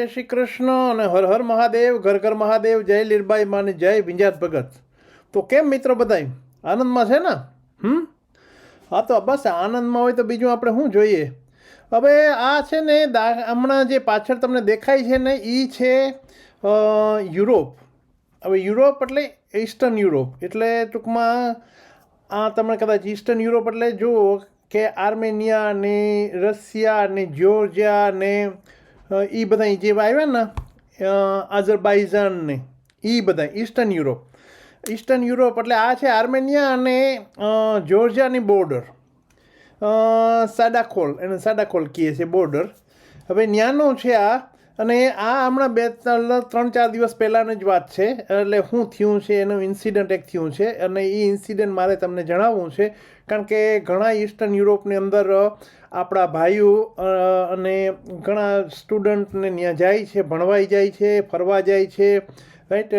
જય શ્રી કૃષ્ણ અને હર હર મહાદેવ, ઘર ઘર મહાદેવ, જય લીરબાઈ માની જય વિંજાત ભગત. તો કેમ મિત્રો બધાય? આનંદમાં છે ને? હમ? હા તો બસ આનંદમાં હોય તો બીજું આપણે શું જોઈએ? હવે આ છે ને હમણાં જે પાછળ તમને દેખાય છે ને એ છે યુરોપ. હવે યુરોપ એટલે ઈસ્ટર્ન યુરોપ. એટલે ટૂંકમાં આ તમે કદાચ ઈસ્ટર્ન યુરોપ એટલે જુઓ કે આર્મેનિયા ને રશિયા ને જ્યોર્જિયા ને એ બધા જેવા આવ્યા ને આઝરબાઈઝાન ને એ બધા ઈસ્ટર્ન યુરોપ. ઈસ્ટર્ન યુરોપ એટલે આ છે આર્મેનિયા અને જોર્જિયાની બોર્ડર. સાડાખોલ, એને સાડાખોલ કહે છે બોર્ડર. હવે ન્યાનો છે આ અને આ હમણાં બે ત્રણ ચાર દિવસ પહેલાંની જ વાત છે. એટલે શું થયું છે, એનું ઇન્સિડન્ટ એક થયું છે અને એ ઇન્સિડન્ટ મારે તમને જણાવવું છે. કારણ કે ઘણા ઈસ્ટર્ન યુરોપની અંદર આપણા ભાઈઓ અને ઘણા સ્ટુડન્ટને ત્યાં જાય છે, ભણવાઈ જાય છે, ફરવા જાય છે રાઈટ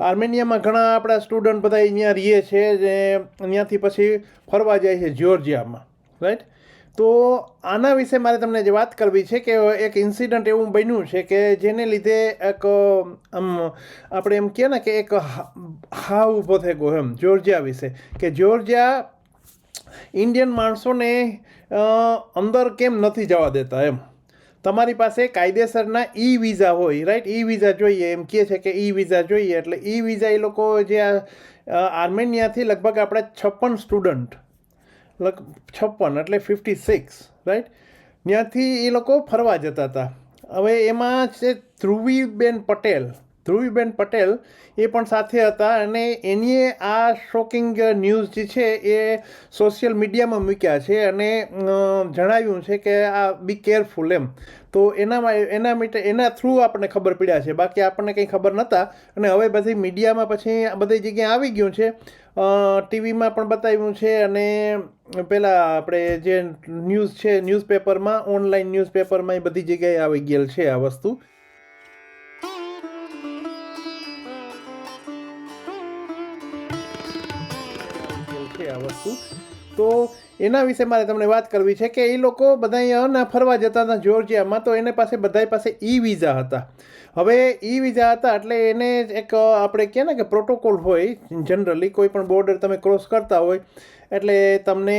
આર્મેનિયામાં ઘણા આપણા સ્ટુડન્ટ બધા અહીંયા રહીએ છે, જે ત્યાંથી પછી ફરવા જાય છે, જ્યોર્જિયામાં રાઈટ તો આના વિશે મારે તમને જે વાત કરવી છે કે એક ઇન્સિડન્ટ એવું બન્યું છે કે જેને લીધે એક, આમ, આપણે એમ કહે ને કે એક હાવ ઊભો થઈ ગયો એમ જ્યોર્જિયા વિશે. કે જ્યોર્જિયા ઇન્ડિયન માણસોને અંદર કેમ નથી જવા દેતા એમ? તમારી પાસે કાયદેસરના ઈ વિઝા હોય રાઈટ ઈ વિઝા જોઈએ, એમ કહે છે કે ઈ વિઝા જોઈએ, એટલે ઈ વિઝા એ લોકો જે આર્મેનિયાથી લગભગ આપણે છપ્પન સ્ટુડન્ટ છપ્પન એટલે ફિફ્ટી સિક્સ રાઈટ ત્યાંથી એ લોકો ફરવા જતા હતા. હવે એમાં છે ધ્રુવીબેન પટેલ ધ્રુવીબેન પટેલ એ પણ સાથે હતા અને એનીએ આ શોકિંગ ન્યૂઝ જે છે એ સોશિયલ મીડિયામાં મૂક્યા છે અને જણાવ્યું છે કે આ બી કેરફુલ એમ. તો એનામાં, એના માટે, એના થ્રુ આપણને ખબર પડ્યા છે. બાકી આપણને કંઈ ખબર નહોતા. અને હવે બધી મીડિયામાં પછી બધી જગ્યાએ આવી ગયું છે. ટીવીમાં પણ બતાવ્યું છે અને પેલા આપણે જે ન્યૂઝ છે, ન્યૂઝપેપરમાં, ઓનલાઈન ન્યૂઝપેપરમાં એ બધી જગ્યાએ આવી ગયેલ છે આ વસ્તુ. છે આ વસ્તુ. તો એના વિશે મારે તમને વાત કરવી છે કે એ લોકો બધા અહીંયા ફરવા જતા હતા જોર્જિયામાં, તો એને પાસે બધાય પાસે ઈ વિઝા હતા હવે ઈ વિઝા હતા એટલે એને એક આપણે કહે ને કે પ્રોટોકોલ હોય, જનરલી કોઈ પણ બોર્ડર તમે ક્રોસ કરતા હોય, એટલે તમને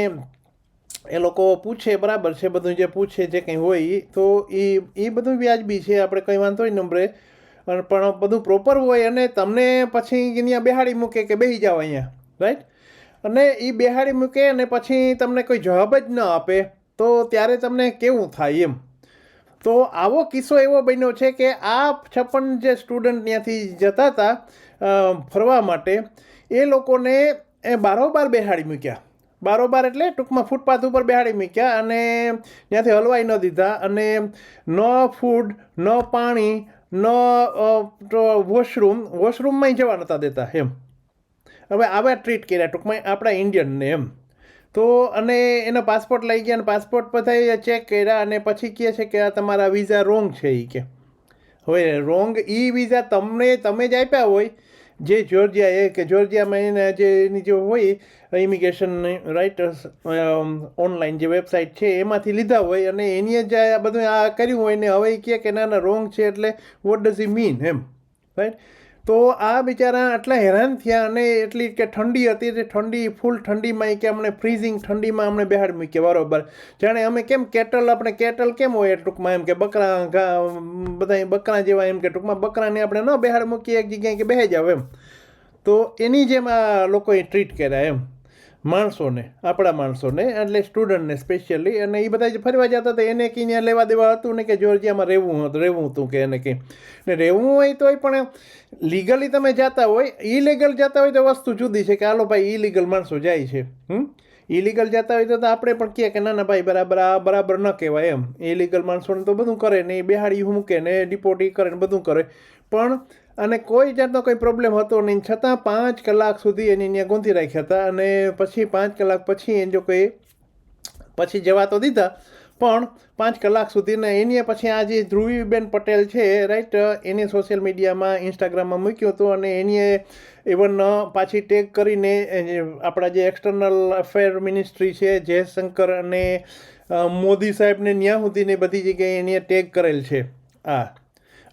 એ લોકો પૂછે, બરાબર છે, બધું જે પૂછે, જે કંઈ હોય. તો એ એ બધું વ્યાજબી છે, આપણે કંઈ વાંધો નહીં નંબરે પણ બધું પ્રોપર હોય અને તમને પછી અહીંયા બેહાડી મૂકે કે બેસી જાઓ અહીંયા રાઈટ અને એ બેહાડી મૂકે અને પછી તમને કોઈ જવાબ જ ન આપે, તો ત્યારે તમને કેવું થાય એમ. તો આવો કિસ્સો એવો બન્યો છે કે આ છપ્પન જે સ્ટુડન્ટ ત્યાંથી જતા હતા ફરવા માટે, એ લોકોને એ બારોબાર બેહાડી મૂક્યા. બારોબાર એટલે ટૂંકમાં ફૂટપાથ ઉપર બેહાડી મૂક્યા અને ત્યાંથી હલવાઈ ન દીધા અને ન ફૂડ ન પાણી, ન વોશરૂમ વોશરૂમમાંય જવા નહોતા દેતા એમ. હવે આવા ટ્રીટ કર્યા ટૂંકમાં આપણા ઇન્ડિયનને એમ. તો અને એનો પાસપોર્ટ લઈ ગયા અને પાસપોર્ટ બધા ચેક કર્યા અને પછી કહે છે કે આ તમારા વિઝા રોંગ છે એ કે. હવે રોંગ એ વિઝા તમને, તમે જ આપ્યા હોય. જે જોર્જિયા એ કે જોર્જિયામાં એના જે એની જે હોય ઇમિગ્રેશન રાઇટર્સ ઓનલાઈન જે વેબસાઇટ છે એમાંથી લીધા હોય અને એની જ આ બધું આ કર્યું હોય ને હવે એ કહે કે ના ના રોંગ છે એટલે વોટ ડઝ ઈ મીન એમ. રાઈટ તો આ બિચારા આટલા હેરાન થયા અને એટલી કે ઠંડી હતી તે ઠંડી, ફૂલ ઠંડીમાં કે અમને ફ્રીઝિંગ ઠંડીમાં અમને બહાર મૂકીએ બરોબર. જાણે અમે કેમ કેટલ આપણે કેટલ કેમ હોય ટૂંકમાં એમ કે બકરા બધા બકરા જેવા એમ કે ટૂંકમાં બકરાને આપણે ન બહાર મૂકીએ, એક જગ્યાએ કે બે જાવ એમ. તો એની જેમ આ લોકોએ ટ્રીટ કર્યા એમ. માણસોને, આપણા માણસોને, એટલે સ્ટુડન્ટને સ્પેશિયલી અને એ બધા જે ફરવા જતા હતા. એને કંઈ ત્યાં લેવા દેવા હતું ને કે જોર્જિયામાં રહેવું હતું રહેવું હતું કે એને કંઈ. ને રહેવું હોય તોય પણ લીગલી તમે જતા હોય ઇલીગલ જતા હોય તો વસ્તુ જુદી છે કે હાલો ભાઈ ઇલીગલ માણસો જાય છે. હમ? ઇલીગલ જતા હોય તો આપણે પણ કહે કે ના ના ભાઈ, બરાબર, આ બરાબર ન કહેવાય એમ. ઇલીગલ માણસોને તો બધું કરે ને, એ બેહાડી મૂકે ને ડિપોટી કરે ને, બધું કરે. પણ અને કોઈ જાતનો કોઈ પ્રોબ્લેમ હતો નહીં. છતાં પાંચ કલાક સુધી એની ત્યાં ગૂંથી રાખ્યા હતા અને પછી પાંચ કલાક પછી એને જો કોઈ પછી જવા તો દીધા, પણ પાંચ કલાક સુધીને એની પછી આ જે ધ્રુવીબેન પટેલ છે રાઈટ એને સોશિયલ મીડિયામાં ઇન્સ્ટાગ્રામમાં મૂક્યું હતું અને એને ઇવન પાછી ટેગ કરીને આપણા જે એક્સટર્નલ અફેર મિનિસ્ટ્રી છે, જયશંકર અને મોદી સાહેબને ન્યા સુધીની બધી જગ્યાએ એને ટેગ કરેલ છે. આ.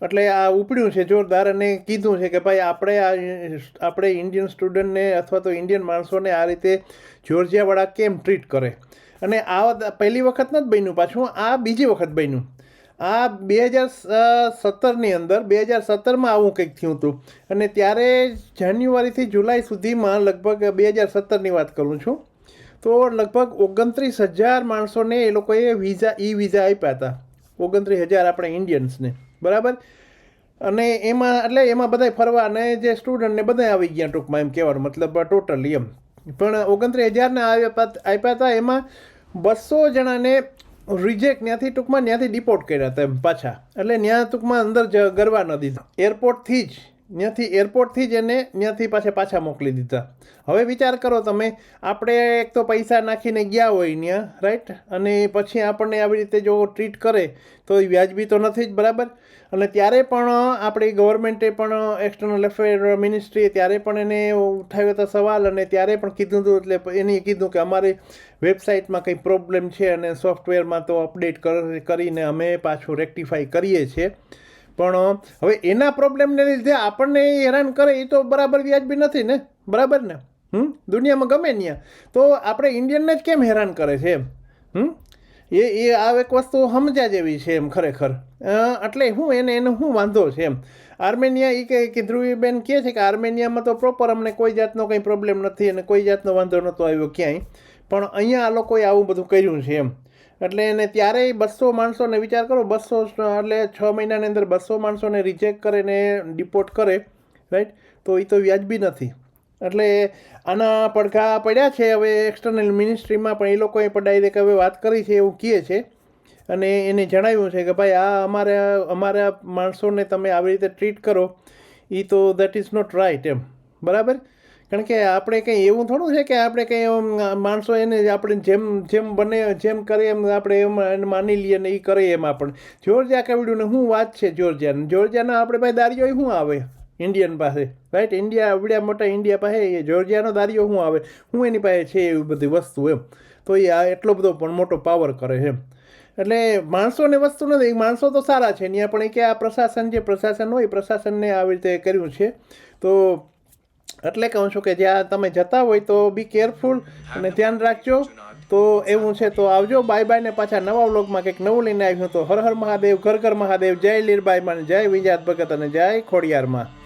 એટલે આ ઉપડ્યું છે, જોરદાર અને કીધું છે કે ભાઈ આપણે આ આપણે ઇન્ડિયન સ્ટુડન્ટને અથવા તો ઇન્ડિયન માણસોને આ રીતે જોર્જિયાવાળા કેમ ટ્રીટ કરે? અને આ પહેલી વખત નથી બન્યું, પાછું આ બીજી વખત બન્યું. આ બે હજાર સત્તરની અંદર, બે હજાર સત્તરમાં આવું કંઈક થયું હતું. અને ત્યારે જાન્યુઆરીથી જુલાઈ સુધીમાં લગભગ બે હજાર સત્તરની વાત કરું છું, તો લગભગ ઓગણત્રીસ હજાર માણસોને એ લોકોએ વિઝા, ઈ વિઝા આપ્યા હતા. ઓગણત્રીસ હજાર આપણે ઇન્ડિયન્સને બરાબર? અને એમાં, એટલે એમાં બધાય ફરવા અને જે સ્ટુડન્ટને બધા આવી ગયા ટૂંકમાં એમ કહેવાનો મતલબ ટોટલી એમ. પણ ઓગણત્રીસ હજારના આપ્યા આપ્યા હતા, એમાં બસો જણાને રિજેક્ટ ત્યાંથી ટૂંકમાં ત્યાંથી ડિપોર્ટ કર્યા હતા એમ પાછા. એટલે ત્યાં ટૂંકમાં અંદર ગરવા ન દીધા. એરપોર્ટથી જ ત્યાંથી એરપોર્ટથી જ એને ત્યાંથી પાછા પાછા મોકલી દીધા. હવે વિચાર કરો તમે, આપણે એક તો પૈસા નાખીને ગયા હોય ત્યાં રાઈટ અને પછી આપણને આવી રીતે જો ટ્રીટ કરે, તો એ વ્યાજબી તો નથી જ, બરાબર? અને ત્યારે પણ આપણી ગવર્મેન્ટે પણ એક્સટર્નલ અફેર મિનિસ્ટ્રીએ ત્યારે પણ એને ઉઠાવ્યો હતો સવાલ અને ત્યારે પણ કીધું હતું, એટલે એને કીધું કે અમારી વેબસાઇટમાં કંઈ પ્રોબ્લેમ છે અને સોફ્ટવેરમાં તો અપડેટ કરીને અમે પાછું રેક્ટિફાઈ કરીએ છીએ. પણ હવે એના પ્રોબ્લેમને લીધે આપણને હેરાન કરે, એ તો બરાબર વ્યાજબી નથી ને? બરાબર ને? હમ? દુનિયામાં ગમે ત્યાં તો આપણે ઇન્ડિયનને જ કેમ હેરાન કરે છે એમ? હમ? એ એ આ એક વસ્તુ સમજ્યા જેવી છે એમ ખરેખર. એટલે હું એને એને શું વાંધો છે એમ? આર્મેનિયા એ કે કે ધ્રુવીબેન કહે છે કે આર્મેનિયામાં તો પ્રોપર અમને કોઈ જાતનો કંઈ પ્રોબ્લેમ નથી અને કોઈ જાતનો વાંધો નહોતો આવ્યો ક્યાંય. પણ અહીંયા આ લોકોએ આવું બધું કર્યું છે એમ. એટલે એને ત્યારે બસો માણસોને વિચાર કરો, બસો એટલે છ મહિનાની અંદર બસો માણસોને રિજેક્ટ કરે ને ડિપોર્ટ કરે રાઈટ તો એ તો વ્યાજબી નથી. એટલે આના પડઘા પડ્યા છે, હવે એક્સટર્નલ મિનિસ્ટ્રીમાં પણ એ લોકોએ પણ ડાયરેક્ટ હવે વાત કરી છે, એવું કહે છે. અને એને જણાવ્યું છે કે ભાઈ, આ અમારા અમારા માણસોને તમે આવી રીતે ટ્રીટ કરો એ તો દેટ ઇઝ નોટ રાઇટ એમ. બરાબર? કારણ કે આપણે કંઈ એવું થોડું છે કે આપણે કંઈ એમ માણસો એને આપણે જેમ જેમ બને, જેમ કરે એમ આપણે એમ માની લઈએ ને એ કરે એમ આપણે. જોર્જિયા કાવડ્યું ને શું વાત છે જોર્જિયા જોર્જિયાના આપણે ભાઈ દારીઓ શું આવે? ઇન્ડિયન પાસે. રાઈટ ઇન્ડિયા, આવડ્યા મોટા ઇન્ડિયા પાસે જોર્જિયાનો દારીઓ શું આવે? હું એની પાસે છે એવી બધી વસ્તુ એમ. તો એ આ એટલો બધો પણ મોટો પાવર કરે એમ. એટલે માણસોને વસ્તુ નથી. માણસો તો સારા છે. ત્યાં પણ એ કે આ પ્રશાસન જે પ્રશાસન હોય પ્રશાસનને આવી રીતે કર્યું છે. તો એટલે કહું છું કે જ્યાં તમે જતા હોય તો બી કેરફુલ અને ધ્યાન રાખજો. તો એવું છે, તો આવજો. બાય બાય ને પાછા નવા વ્લોગમાં કંઈક નવું લઈને આવ્યું તો હર હર મહાદેવ, ઘર ઘર મહાદેવ. જય લીરબાઈ માં જય વિજાત ભગત અને જય ખોડિયારમાં.